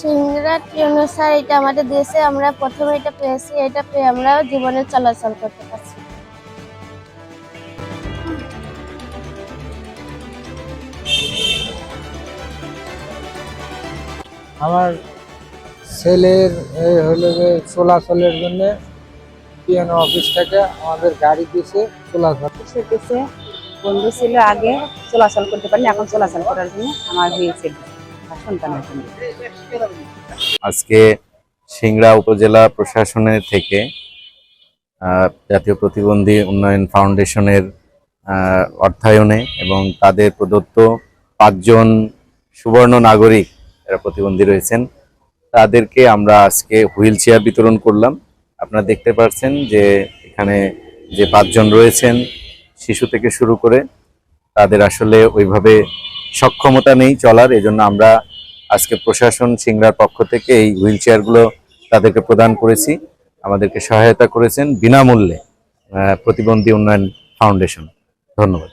সিংরা কি অনুসার এটা আমাদের দেশে আমরা প্রথমে এটা পেয়েছি এটা পেয়ে আমরা জীবনে চলাচল করতে পারছি। আমার ছেলের এই হলো যে চলাচলের জন্য পিএনও অফিস থেকে আমাদের গাড়ি দিয়েছে চলাচল। সেটিতে বন্ধু ছিল আগে চলাচল করতে পারিনি এখন চলাচল করার জন্য আমার হয়েছে। আজকে সিংড়া উপজেলা প্রশাসনের থেকে জাতীয় প্রতিবন্ধী উন্নয়ন ফাউন্ডেশনের অর্থায়নে এবং তাদের প্রদত্ত পাঁচজন সুবর্ণ নাগরিক যারা প্রতিবন্ধী রয়েছেন, তাদেরকে আমরা আজকে হুইল চেয়ার বিতরণ করলাম। আপনারা দেখতে পাচ্ছেন যে এখানে যে পাঁচজন রয়েছেন, শিশু থেকে শুরু করে, তাদের আসলে ওইভাবে সক্ষমতা নেই চলার, এজন্য আমরা আজকে প্রশাসন সিংড়ার পক্ষ থেকে এই হুইল চেয়ারগুলো তাদেরকে প্রদান করেছি। আমাদেরকে সহায়তা করেছেন বিনামূল্যে প্রতিবন্ধী উন্নয়ন ফাউন্ডেশন। ধন্যবাদ।